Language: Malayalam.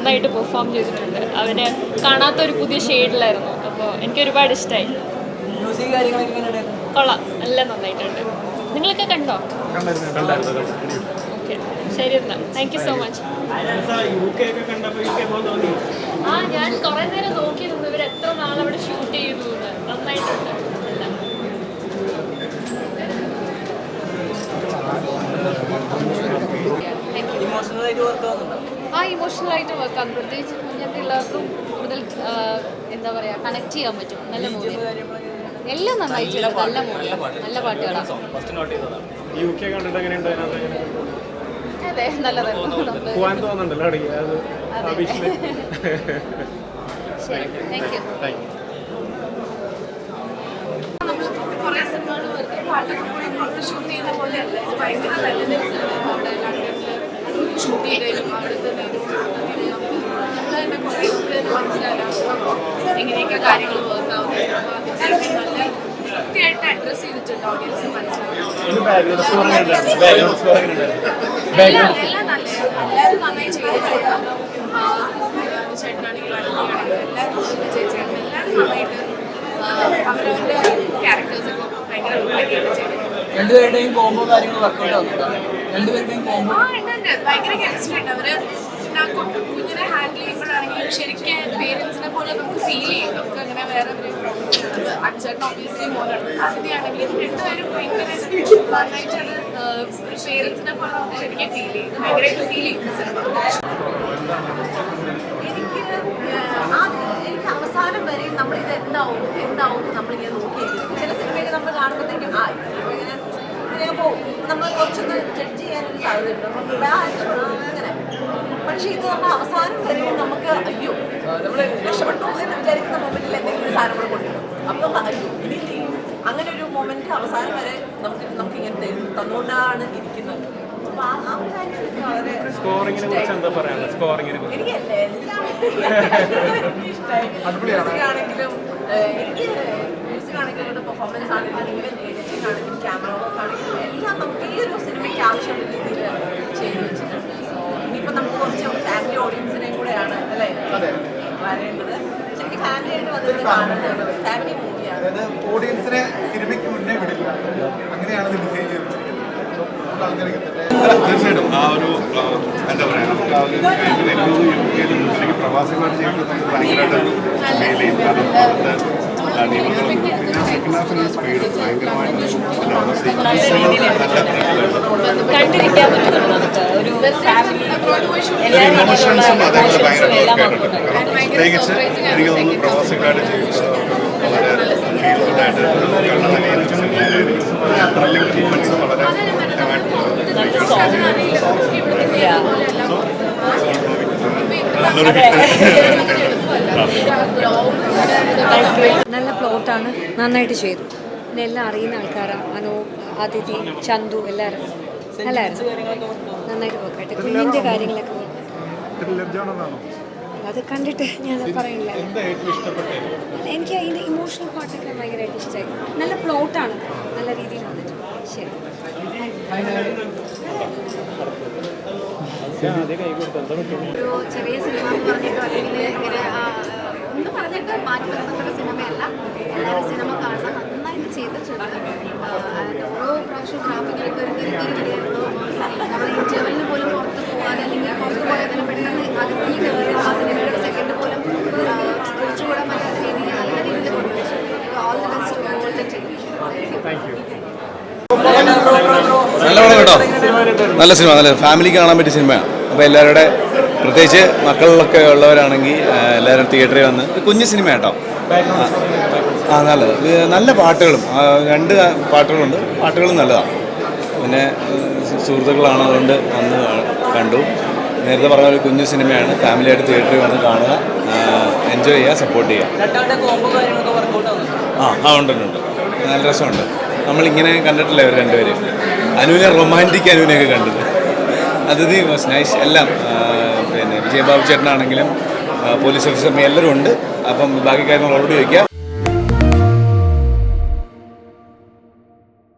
നന്നായിട്ട് പെർഫോം ചെയ്തിട്ടുണ്ട്. അവന് കാണാത്ത ഒരു പുതിയ ഷെയ്ഡിലായിരുന്നു അപ്പോൾ എനിക്ക് ഒരുപാട് ഇഷ്ടമായി കൊള്ളാം. എല്ലാം നന്നായിട്ടുണ്ട്. നിങ്ങളൊക്കെ കണ്ടോ? ഓക്കെ. ശരി എന്നാൽ താങ്ക് യു സോ മച്ച് ആ ഞാൻ കുറേ നേരം നോക്കി നിന്നു ഇവർ എത്ര നാളവിടെ ഷൂട്ട് ചെയ്തു നന്നായിട്ടുണ്ട്. ഇമോഷണലായിട്ട് വർക്ക് ആവുന്നുണ്ടോ ആ ഇമോഷണൽ ആയിട്ട് വർക്കാണ് പ്രത്യേകിച്ച് കുഞ്ഞത്തെ എല്ലാവർക്കും കൂടുതൽ എന്താ പറയാ കണക്ട് ചെയ്യാൻ പറ്റും. നല്ല മൂവി. എല്ലാം നന്നായി ചെയ്തു. നല്ല മൂവി. നല്ല പാട്ടുകളാണ് അതെ നല്ലതായിരുന്നു താങ്ക് യു കുറേ സിനിമകൾ വെറുതെ പാട്ടൊക്കെ പോയി പുറത്ത് ഷൂട്ട് ചെയ്യുന്ന പോലെയല്ല? ഇത് ഭയങ്കര അവിടുത്തെ നമുക്ക് നമ്മൾ തന്നെ കുറേ നമുക്ക് തന്നെ മനസ്സിലാക്കാം എങ്ങനെയൊക്കെ കാര്യങ്ങൾ വർക്ക് ആവുന്നത് അപ്പോൾ അതിന്റെ നല്ല വൃത്തിയായിട്ട് അഡ്രസ്സ് ചെയ്തിട്ടുണ്ട് ഓഡിയൻസ് മനസ്സിലാക്കാം ബാക്ക്ഗ്രൗണ്ട് സ്കോർ എങ്ങനെയുണ്ടായിരുന്നു ബാക്ക്ഗ്രൗണ്ട് സ്കോർ എങ്ങനെയുണ്ടായിരുന്നു എല്ലാം എല്ലാം നല്ലതാണ്. എല്ലാവരും നന്നായി ചെയ്തിട്ടുണ്ട്. ആ, ചേട്ടനാണെങ്കിലും അനിയാണെങ്കിലും എല്ലാവരും ചേച്ചിയാണെങ്കിലും എല്ലാവരും നന്നായിട്ട് ആ, അവരവരുടെ ക്യാരക്ടേഴ്സൊക്കെ ഭയങ്കര ഭംഗിയായിട്ട് ചെയ്തിട്ടുണ്ട്. രണ്ടുപേരുടെയും കോമ്പോ കാര്യങ്ങൾ വർക്കൗട്ട് ആവുന്നുണ്ടോ? രണ്ടുപേരുടെയും കോമ്പോ ഭയങ്കര കെമിസ്ട്രി ഉണ്ട്. അവർ കുഞ്ഞിനെ ഹാൻഡിൽ ചെയ്യുമ്പോഴാണെങ്കിലും ശരിക്കും പേരൻസിനെ പോലെ നമുക്ക് ഫീൽ ചെയ്യും. നമുക്ക് അങ്ങനെ വേറെ ഒരു അച്ഛൻ ഓബിയസ്ലി മോനാണ് അതിഥിയാണെങ്കിലും രണ്ടുപേരും ഭയങ്കര നന്നായിട്ടാണ് പേരൻസിനെ പോലെ നമുക്ക് ശരിക്കും ഫീൽ ചെയ്യും. ഭയങ്കരമായിട്ട് ഫീൽ ചെയ്യും. എനിക്ക് എനിക്ക് അവസാനം വരെ നമ്മൾ എന്താവും എന്താവും നമ്മളിങ്ങനെ നോക്കിയിരിക്കും. ചില സിനിമയിൽ നമ്മൾ കാണുമ്പോഴത്തേക്കും ആ ഇതിപ്പോ ഇങ്ങനെ ഇങ്ങനെ പോകും നമ്മൾ കുറച്ചൊന്ന് ജഡ്ജ് ചെയ്യാനൊരു സാധ്യതയുണ്ട് അങ്ങനെ. പക്ഷേ ഇത് നമ്മൾ അവസാനം വരെ നമുക്ക് അയ്യോ നമ്മൾ രക്ഷപ്പെട്ടു എന്ന് വിചാരിക്കുന്ന മൊമെന്റിൽ എന്തെങ്കിലും ഒരു സാധനം കൂടെ കൊണ്ടുവരും. അപ്പോൾ നമ്മൾ അയ്യോ ഇനി ചെയ്യും? അങ്ങനെ ഒരു മൊമെന്റ് അവസാനം വരെ നമുക്ക് നമുക്ക് ഇങ്ങനെ തന്നുകൊണ്ടാണ് ഇരിക്കുന്നത്. എനിക്ക് സ്കോറിങ്ങിനെ കുറിച്ച് എന്താ പറയാനുള്ളത്? സ്കോറിങ്ങിനെ കുറിച്ച്. മ്യൂസിക് ആണെങ്കിലും എനിക്ക് മ്യൂസിക് ആണെങ്കിലും പെർഫോമൻസ് ആണെങ്കിലും ഈവൻ ആണെങ്കിലും ക്യാമറ വർക്ക് ആണെങ്കിലും എല്ലാം നമുക്ക് ഈ സിനിമയ്ക്ക് ആവശ്യമുള്ള രീതിയിൽ ചെയ്തു വെച്ചിട്ടുണ്ട് സോ ഇനിയിപ്പോൾ നമുക്ക് കുറച്ച് ഫാമിലി ഓഡിയൻസിനെ കൂടെയാണ് അല്ലേ വരേണ്ടത് ശരിക്കും ഫാമിലി ആയിട്ട് വന്നിട്ട് കാണുന്നത് ഫാമിലി മൂവിയാണ് ഓഡിയൻസിനെ സിനിമയ്ക്ക് മുന്നേ വിടില്ല അങ്ങനെയാണ് ഡിസൈൻ തന്നെ തീർച്ചയായിട്ടും ആ ഒരു എന്താ പറയുക നമുക്ക് ആ ഒരു എനിക്ക് യു കെയിലും അല്ലെങ്കിൽ പ്രവാസികളായിട്ട് ചെയ്യുമ്പോൾ നമുക്ക് ഭയങ്കരമായിട്ട് ഫീൽ ചെയ്യും കാരണം പുറത്ത് നിയമങ്ങളും കണ്ടിരിക്കാൻ പറ്റുന്നുണ്ട് നമുക്ക്? ഒരു ഫാമിലി എല്ലാവരും ഇമോഷൻസും അതേപോലെ ഭയങ്കര എല്ലാം പ്രത്യേകിച്ച് എനിക്ക് തോന്നുന്നു പ്രവാസികളായിട്ട് ചെയ്യുമ്പോൾ വളരെ ഫീൽ ഗുഡായിട്ട് കണ്ണ നനയുന്ന സിനിമയായിരിക്കും ത്രില്ലിംഗ് മൂമെന്റ്സ് വളരെ നല്ല സോങ് നല്ലൊരു നല്ല നന്നായിട്ട് ചെയ്തു. പിന്നെ എല്ലാം അറിയുന്ന ആൾക്കാരാണ് അനു അതിഥി ചന്തു എല്ലാവരും. നല്ലായിരുന്നു നന്നായിട്ട് പോക്കായിട്ട് കുഞ്ഞിന്റെ കാര്യങ്ങളൊക്കെ അത് കണ്ടിട്ട് ഞാൻ പറയുന്നില്ല എനിക്ക് അതിന്റെ ഇമോഷണൽ പാട്ടൊക്കെ ഭയങ്കരമായിട്ട് ഇഷ്ടമായി നല്ല പ്ലോട്ടാണ് നല്ല രീതിയിൽ വന്നിട്ട്. ശരി. ഒരു ചെറിയ സിനിമ എന്ന് പറഞ്ഞിട്ടോ അല്ലെങ്കിൽ ഇങ്ങനെ ഒന്ന് പറഞ്ഞിട്ട് മാറ്റി നിർത്തപ്പെട്ട സിനിമയല്ല എല്ലാവരും സിനിമ കാണണം നന്നായിട്ട് ചെയ്തിട്ടുണ്ട് ആ, and പ്രാവശ്യം ട്രാഫിക്കിൽ കയറി കയറി കയറി വരികയായിരുന്നു നമ്മൾ ഇന്റർവെല്ലിന് പോലും പുറത്ത് പോകാതെ അല്ലെങ്കിൽ പുറത്ത് പോയാൽ തന്നെ പെട്ടെന്ന് അകത്തേക്ക് കയറി ആ സിനിമയുടെ സെക്കൻഡ് പോലും ഒഴിച്ചുകൂടാൻ പറ്റാത്ത രീതിയിൽ നല്ല രീതിയിൽ കൊണ്ടുവച്ചു. All the best all the team നല്ല പടം കേട്ടോ. നല്ല സിനിമ നല്ല ഫാമിലിക്ക് കാണാൻ പറ്റിയ സിനിമയാണ്. അപ്പോൾ എല്ലാവരുടെ പ്രത്യേകിച്ച് മക്കളിലൊക്കെ ഉള്ളവരാണെങ്കിൽ എല്ലാവരും തിയേറ്ററിൽ വന്ന്. കുഞ്ഞു സിനിമ കേട്ടോ ആ നല്ലത്. നല്ല പാട്ടുകളും. രണ്ട് പാട്ടുകളുണ്ട്. പാട്ടുകളും നല്ലതാണ് പിന്നെ സുഹൃത്തുക്കളാണ് അതുകൊണ്ട് വന്ന് കണ്ടു. നേരത്തെ പറഞ്ഞ ഒരു കുഞ്ഞു സിനിമയാണ്. ഫാമിലിയായിട്ട് തിയേറ്ററിൽ വന്ന് കാണുക എൻജോയ് ചെയ്യുക സപ്പോർട്ട് ചെയ്യുക. ആ ആ ഉണ്ട് ഉണ്ട്, നല്ല രസമുണ്ട്. നമ്മളിങ്ങനെ കണ്ടിട്ടില്ല ഇവർ രണ്ടുപേരും? അനുവിനെ റൊമാന്റിക് അനുവിനെയൊക്കെ കണ്ടത്. അതിഥി വാസ് നൈസ് എല്ലാം. പിന്നെ വിജയബാബു ചേട്ടനാണെങ്കിലും പോലീസ് ഓഫീസർ എല്ലാവരും ഉണ്ട്. അപ്പം ബാക്കി കാര്യങ്ങൾ ഓൾറെഡി വയ്ക്കുക